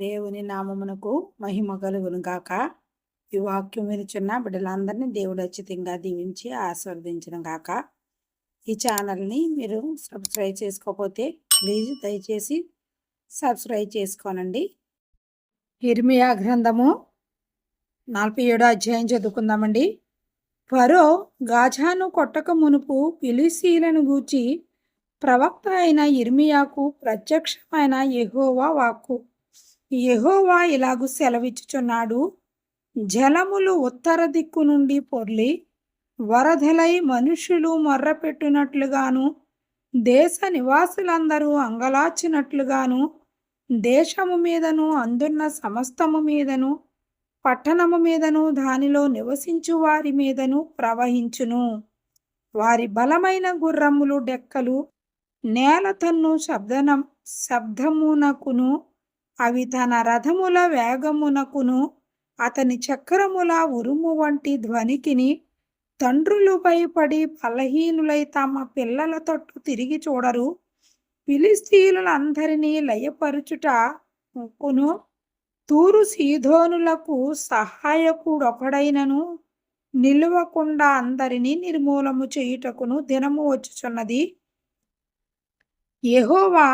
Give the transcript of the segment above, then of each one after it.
దేవుని నామమునకు మహిమ కలుగును గాక. ఈ వాక్యం వినిచున్న బిడ్డలందరినీ దేవుడు అచ్చితంగా దీవించి ఆస్వాదించడం గాక. ఈ ఛానల్ని మీరు సబ్స్క్రైబ్ చేసుకోకపోతే ప్లీజ్ దయచేసి సబ్స్క్రైబ్ చేసుకోనండి. ఇర్మియా గ్రంథము నలభై ఏడో అధ్యాయం చదువుకుందామండి. ఫరో గాజాను కొట్టక మునుపు పిలిసీలను గూర్చి ప్రవక్త అయిన ఇర్మియాకు ప్రత్యక్షమైన ఎహోవా వాక్కు. యెహోవా ఇలాగు సెలవిచ్చుచున్నాడు. జలములు ఉత్తర దిక్కు నుండి పొర్లి వరదలై మనుషులు మొర్రపెట్టినట్లుగాను దేశ నివాసులందరూ అంగలాచినట్లుగాను దేశము మీదను అందున్న సమస్తము మీదను పట్టణము మీదను దానిలో నివసించు వారి మీదను ప్రవహించును. వారి బలమైన గుర్రములు డెక్కలు నేల తన్ను శబ్దనం శబ్దమునకును అవి తన రథముల వేగమునకును అతని చక్రముల ఉరుము వంటి ధ్వనికిని తండ్రులు భయపడి బలహీనులై తమ పిల్లల తట్టు తిరిగి చూడరు. ఫిలిస్తీనులందరినీ లయపరుచుట ముక్కును తూరు సీధోనులకు సహాయకుడొకడైనను నిలువకుండా అందరినీ నిర్మూలము చేయుటకును దినము వచ్చుచున్నది. యహోవా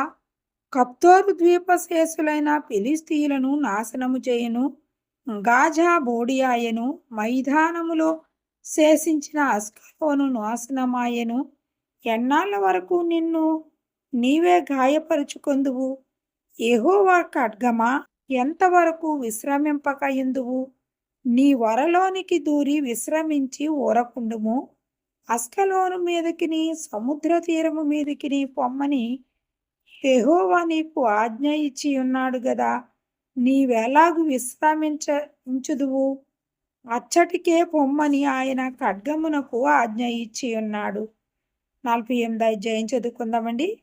కప్తోరు ద్వీపశేషులైన ఫిలిస్తీయులను నాశనము చేయను. గాజా బోడియాయను మైదానములో శేషించిన అస్కలోను నాశనమాయను. ఎన్నాళ్ళ వరకు నిన్ను నీవే గాయపరుచుకొందువు? ఏహోవా ఖడ్గమా? ఎంతవరకు విశ్రమింపకయుందువు? నీ వరలోనికి దూరి విశ్రమించి ఊరకుండుము. అస్కలోను మీదకిని సముద్ర తీరము మీదకిని పొమ్మని యహోవా నీకు ఆజ్ఞ ఇచ్చి ఉన్నాడు గదా. నీవెలాగు విశ్రామించ ఉంచుదువు? అచ్చటికే పొమ్మని ఆయన ఖడ్గమునకు ఆజ్ఞ ఇచ్చి ఉన్నాడు. నలభై ఎనిమిది అధ్యాయం చదువుకుందామండి.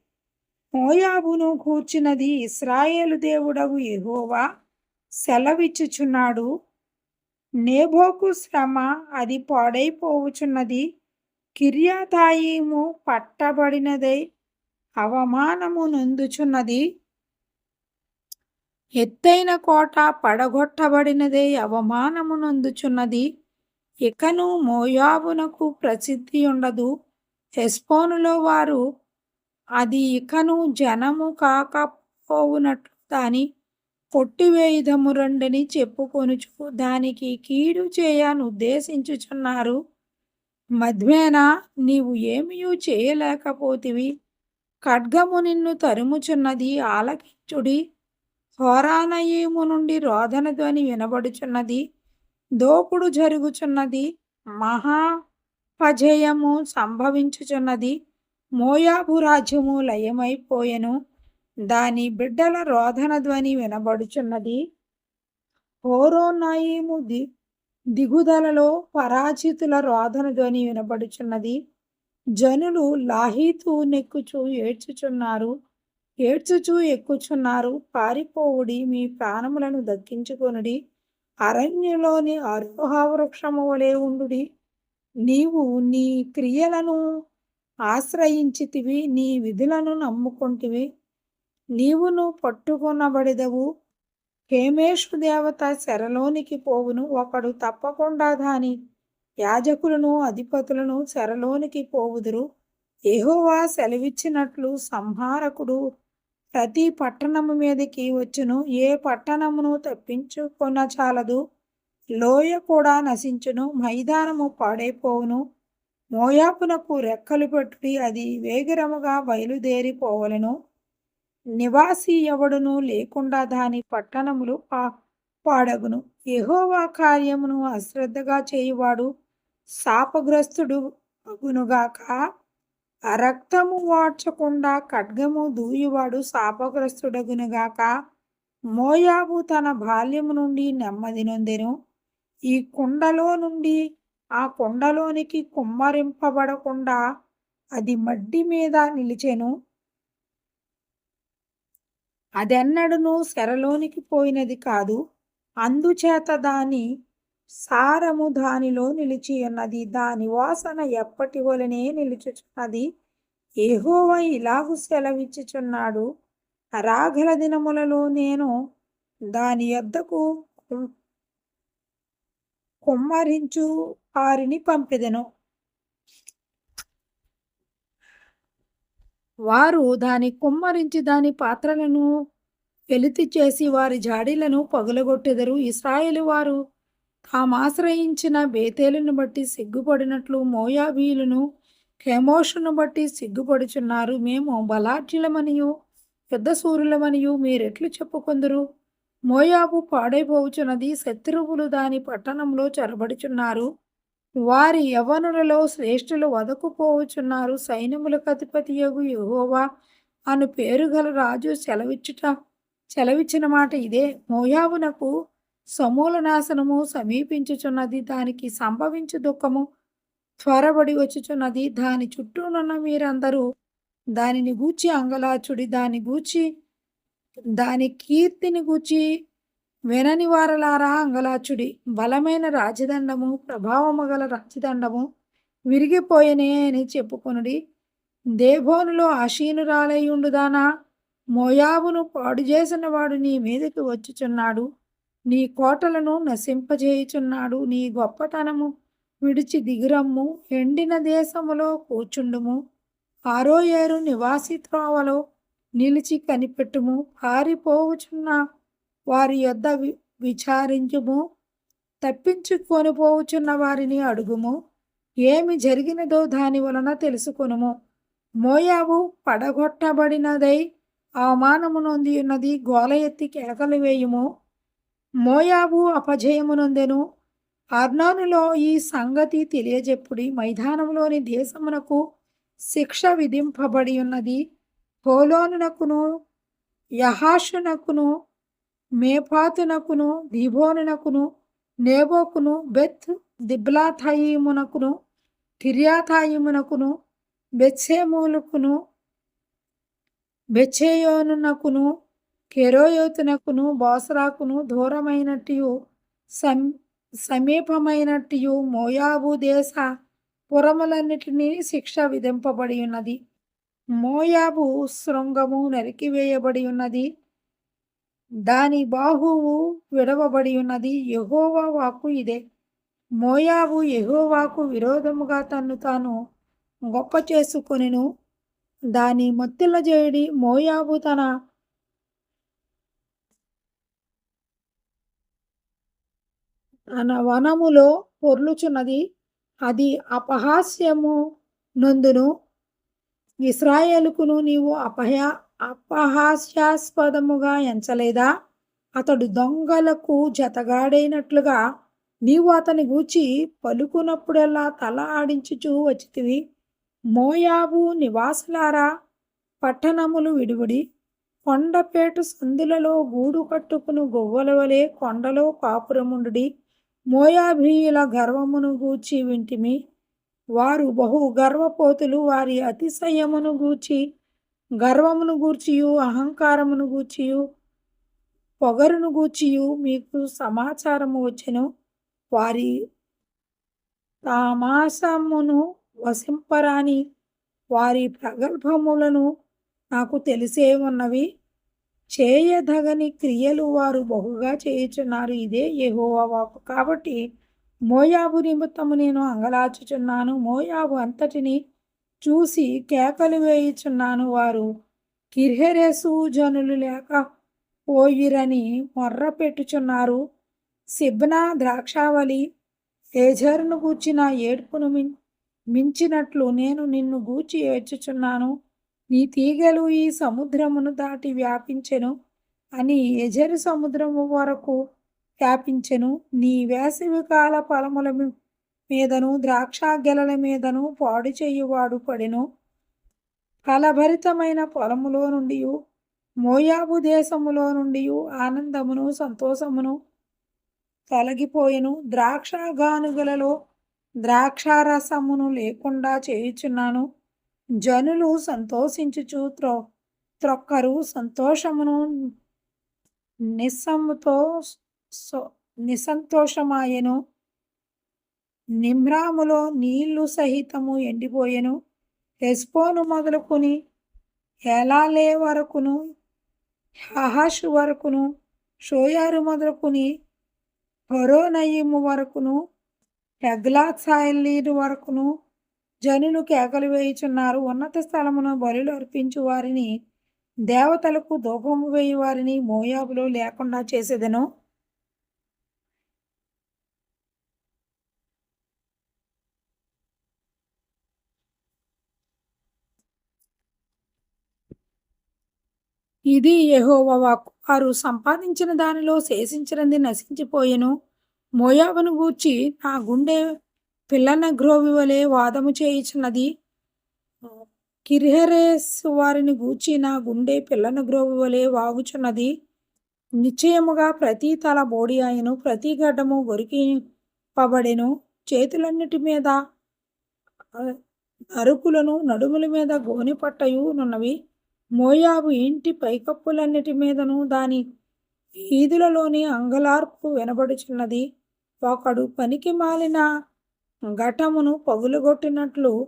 మోయాబును కూర్చున్నది ఇస్రాయేలు దేవుడవు ఎహోవా సెలవిచ్చుచున్నాడు. నేబోకు శ్రమ అది పాడైపోవుచున్నది. కిర్యాతాయిము పట్టబడినదై అవమానము నొందుచున్నది ఎత్తైన కోట పడగొట్టబడినదే అవమానము నొందుచున్నది ఇకను మోయాబునకు ప్రసిద్ధి ఉండదు. హెస్పోనులో వారు అది ఇకను జనము కాకపోవునట్లు దాని కొట్టివేయుదము రెండని చెప్పుకొనుచు దానికి కీడు చేయను ఉద్దేశించుచున్నారు మధ్వేన నీవు ఏమీ చేయలేకపోతివి. ఖడ్గము నిన్ను తరుముచున్నది ఆలకించుడి. హోరానయీము నుండి రోదన ధ్వని వినబడుచున్నది. దోపుడు జరుగుచున్నది. మహాపజయము సంభవించుచున్నది. మోయాబు రాజ్యము లయమైపోయెను. దాని బిడ్డల రోదన ధ్వని వినబడుచున్నది. హోరోనాయిము ది దిగుదలలో పరాజితుల రోదన ధ్వని వినబడుచున్నది. జనులు లాహీతు నెక్కుచు ఏడ్చుచున్నారు. ఏడ్చుచూ ఎక్కుచున్నారు. పారిపోవుడి మీ ప్రాణములను దక్కించుకొనుడి. అరణ్యలోని అరోహ వృక్షము వలె ఉండుడి. నీవు నీ క్రియలను ఆశ్రయించితివి నీ విధులను నమ్ముకొంటివి. నీవును పట్టుకొనబడిదవు. హేమేషు దేవత శరలోనికి పోవును. ఒకడు తప్పకుండా దాని యాజకులను అధిపతులను చెరలోనికి పోవుదురు. ఏహోవా సెలవిచ్చినట్లు సంహారకుడు ప్రతి పట్టణము మీదకి వచ్చును. ఏ పట్టణమును తప్పించుకొన చాలదు లోయ కూడా నశించును. మైదానము పాడైపోవును. మోయాపునకు రెక్కలు పెట్టుడి. అది వేగిరముగా బయలుదేరిపోవలను నివాసి ఎవడును లేకుండా దాని పట్టణములు పా పాడగును. ఎహోవా కార్యమును అశ్రద్ధగా చేయువాడు శాపగ్రస్తుడు అగునుగాక రక్తము వాడ్చకుండా ఖడ్గము దూయువాడు శాపగ్రస్తుడగునుగాక మోయాబు తన బాల్యము నుండి నెమ్మది నొందెను. ఈ కుండలో నుండి ఆ కుండలోనికి కుమ్మరింపబడకుండా అది మడ్డి మీద నిలిచెను. అదెన్నడను సెరలోనికి పోయినది కాదు అందుచేత దాని సారము దానిలో నిలిచి ఉన్నది. దాని వాసన ఎప్పటి వలనే నిలుచుచున్నది? ఏహోవ ఇలాగు సెలవిచ్చుచున్నాడు. రాగల దినములలో నేను దాని యొద్దకు కుమ్మరించు వారిని పంపిదెను. వారు దాని కుమ్మరించి దాని పాత్రలను వెలితి చేసి వారి జాడీలను పగులగొట్టెదరు. ఇస్రాయేలు వారు తామాశ్రయించిన బేతేలును బట్టి సిగ్గుపడినట్లు మోయాబీలును కెమోషును బట్టి సిగ్గుపడుచున్నారు. మేము బలాఢ్యులమనియు పెద్ద సూర్యులమనియు మీరెట్లు చెప్పుకొందురు? మోయాబు పాడైపోవుచున్నది శత్రువులు దాని పట్టణంలో చొరబడుచున్నారు. వారి యవనులలో శ్రేష్ఠులు వదకుపోవచున్నారు సైన్యములకు అధిపతి యగు యెహోవా అను పేరు గల రాజు సెలవిచ్చుట సెలవిచ్చిన మాట ఇదే. మోయాబునకు సమూల నాశనము సమీపించుచున్నది దానికి సంభవించు దుఃఖము త్వరబడి వచ్చుచున్నది. దాని చుట్టూనున్న మీరందరూ దానిని గూచి అంగలాచుడి దాని గూచి దాని కీర్తిని గూచి వినని వారలారా అంగలాచుడి. బలమైన రాజదండము ప్రభావము గల రాజదండము విరిగిపోయనే అని చెప్పుకొనుడి. దేభోనులో ఆశీనురాలయ్యుండుదానా మోయాబును పాడు చేసిన వాడు నీ మీదకి వచ్చుచున్నాడు. నీ కోటలను నశింపజేయుచున్నాడు. నీ గొప్పతనము విడిచి దిగురమ్ము. ఎండిన దేశములో కూర్చుండుము. ఆరో ఏరు నివాసి త్రోవలో నిలిచి కనిపెట్టుము. పారిపోవుచున్న వారి యొద్ద వి విచారించుము. తప్పించుకొని పోవుచున్న వారిని అడుగుము. ఏమి జరిగినదో దాని వలన తెలుసుకొనుము. మోయాబు పడగొట్టబడినదై అవమానము నొంది ఉన్నది గోల ఎత్తి కేకలు వేయుము. మోయాబు అపజయమునందెను. అర్నానులో ఈ సంగతి తెలియజెప్పుడి మైదానంలోని దేశమునకు శిక్ష విధింపబడి ఉన్నది హోలోనునకును యహాషునకును మేపాతునకును దిబోనునకును నేబోకును బెత్ దిబ్లాథాయిమునకును కిర్యాథాయిమునకును బెత్సేమూలుకును బెచ్చేయోనునకును కెరోయోతునకును బోసరాకును దూరమైనట్టు సం సమీపమైనట్టు మోయాబు దేశ పురములన్నిటినీ శిక్ష విధింపబడి ఉన్నది మోయాబు శృంగము నరికివేయబడి ఉన్నది దాని బాహువు విడవబడి ఉన్నది యహోవా వాకు ఇదే. మోయాబు యహోవాకు విరోధముగా తన్ను తాను గొప్ప చేసుకొనిను దాని మొత్తిల జేడి మోయాబు తన అన వనములో పొర్లుచున్నది. అది అపహాస్యము నందును. ఇస్రాయేలుకును నీవు అపహ అపహాస్యాస్పదముగా ఎంచలేదా? అతడు దొంగలకు జతగాడైనట్లుగా నీవు అతని గూర్చి పలుకున్నప్పుడల్లా తల ఆడించుచూ వచ్చితివి. మోయాబు నివాసులారా పట్టణములు విడివిడి. కొండపేటు సందులలో గూడు కట్టుకును గొవ్వల వలె కొండలో కాపురముండుడి. మోయాభీయుల గర్వమును గూర్చి వింటిమి. వారు బహు గర్వపోతులు వారి అతిశయమును గూర్చి గర్వమును గూర్చియు అహంకారమును గూర్చియు పొగరును గూర్చియు మీకు సమాచారము వచ్చెను. వారి తామాసమును వసింపరాని వారి ప్రగల్భములను నాకు తెలిసే ఉన్నవి. చేయదగని క్రియలు వారు బహుగా చేయుచున్నారు. ఇదే యహోవా వాకు కాబట్టి మోయాబు నిమిత్తము నేను అంగలాచుచున్నాను. మోయాబు అంతటిని చూసి కేకలు వేయుచున్నాను. వారు కిర్హెరెసు జనులు లేక పోయిరని మొర్ర పెట్టుచున్నారు. సిబ్నా ద్రాక్షావళి ఏజర్ను గూర్చిన ఏడ్పును మించినట్లు నేను నిన్ను గూర్చి ఏడ్చుచున్నాను. నీ తీగలు ఈ సముద్రమును దాటి వ్యాపించెను అని ఎజరు సముద్రము వరకు వ్యాపించెను. నీ వేసవికాల ఫలముల మీదను ద్రాక్ష గెలల మీదను పాడు చేయువాడు పడెను. ఫలభరితమైన పొలములో నుండి మోయాబు దేశములో నుండి ఆనందమును సంతోషమును తొలగిపోయెను. ద్రాక్ష గానుగలలో ద్రాక్షారసమును లేకుండా చేయుచున్నాను. జనులు సంతోషించుచు త్రొ త్రొక్కరు సంతోషమును నిస్సముతో సో- నిస్సంతోషమాయెను. నిమ్రాములో నీళ్ళు సహితము ఎండిపోయెను. హెస్పోను మొదలుకొని ఎలాలే వరకును హహాష్ వరకును షోయారు మొదలుకొని హొరోనయిము వరకును ఎగ్లాత్ సాయలీరు వరకును జనులు కేకలు వేయుచున్నారు. ఉన్నత స్థలమును బలులు అర్పించు వారిని దేవతలకు ధూపము వేయి వారిని మోయాబులో లేకుండా చేసేదను. ఇది యహోవాకు వారు సంపాదించిన దానిలో శేషించినది నశించిపోయెను. మోయాబును గూర్చి నా గుండె పిల్లన గ్రోవి వలె వాదము చేయుచున్నది కిర్హెరేస్ వారిని గూర్చి నా గుండె పిల్లన గ్రోవి వలె వాగుచున్నది. నిశ్చయముగా ప్రతి తల బోడి ఆయను ప్రతి గడ్డము గొరికిపబడెను చేతులన్నిటి మీద అరుకులను నడుముల మీద గోని పట్టయు మోయాబు ఇంటి పైకప్పులన్నిటి మీదను దాని వీధులలోని అంగలార్పు వినబడుచున్నది. ఒకడు పనికి మాలిన ఘటమును పగులుగొట్టినట్లు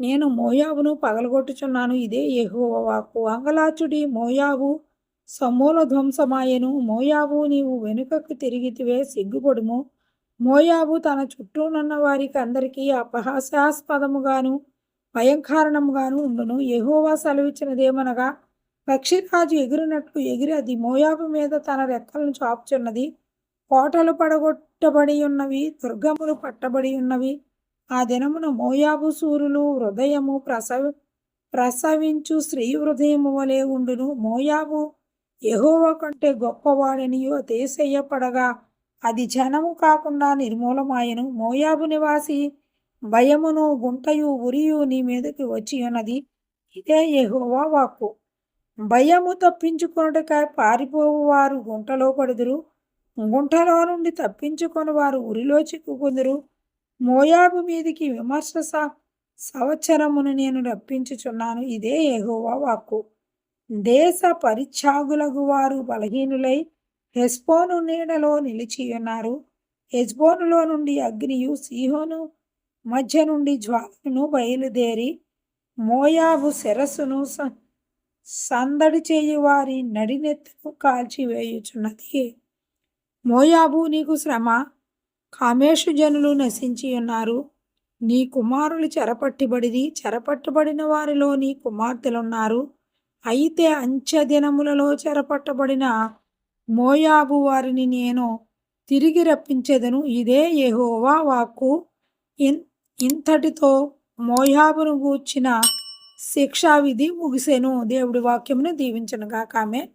నేను మోయాబును పగలగొట్టుచున్నాను. ఇదే యహోవాకు వాక్కు. అంగలాచుడి మోయాబు సమూల ధ్వంసమాయెను. మోయాబు నీవు వెనుకకు తిరిగితివే సిగ్గుపడుము. మోయాబు తన చుట్టూనున్న వారికి అందరికీ అపహాస్యాస్పదముగాను భయంకారణముగాను ఉండును. ఎహోవా సెలవిచ్చినదేమనగా పక్షిరాజు ఎగిరినట్లు ఎగిరి అది మోయాబు మీద తన రెక్కలను చాపుచున్నది. కోటలు పడగొట్టబడి ఉన్నవి దుర్గములు పట్టబడి ఉన్నవి. ఆ దినమున మోయాబు సూర్యులు హృదయము ప్రసవి ప్రసవించు స్త్రీ హృదయము వలె ఉండును. మోయాబు ఎహోవ కంటే గొప్పవాడనియో దేశయ్యపడగా అది జనము కాకుండా నిర్మూలమాయను. మోయాబు నివాసి భయమును గుంటయు ఉరియు నీ మీదకి వచ్చి ఉన్నది ఇదే ఎహోవా వాక్కు. భయము తప్పించుకొనుటకై పారిపోవు వారు గుంటలో పడుదురు. గుంటలో నుండి తప్పించుకొని వారు ఉరిలో చిక్కుకుందరు మోయాబు మీదికి విమర్శ సంవత్సరమును నేను రప్పించుచున్నాను. ఇదే ఎహోవా వాక్కు. దేశ పరిత్యాగులకు వారు బలహీనులై హెస్బోను నీడలో నిలిచి ఉన్నారు హెస్బోనులో నుండి అగ్నియు సీహోను మధ్య నుండి జ్వాలను బయలుదేరి మోయాబు శిరస్సును సందడి చేయువారి నడినెత్తును కాల్చివేయుచున్నది. మోయాబు నీకు శ్రమ. కామేషు జనులు నశించి ఉన్నారు. నీ కుమారులు చెరపట్టిబడిది చెరపట్టబడిన వారిలో నీ కుమార్తెలున్నారు. అయితే అంచె దినములలో చెరపట్టబడిన మోయాబు వారిని నేను తిరిగి రప్పించెదను. ఇదే యెహోవా వాక్కు. ఇన్ ఇంతటితో మోయాబును గూర్చిన శిక్షా విధి ముగిసెను. దేవుడి వాక్యమును దీవించనుగాక. ఆమె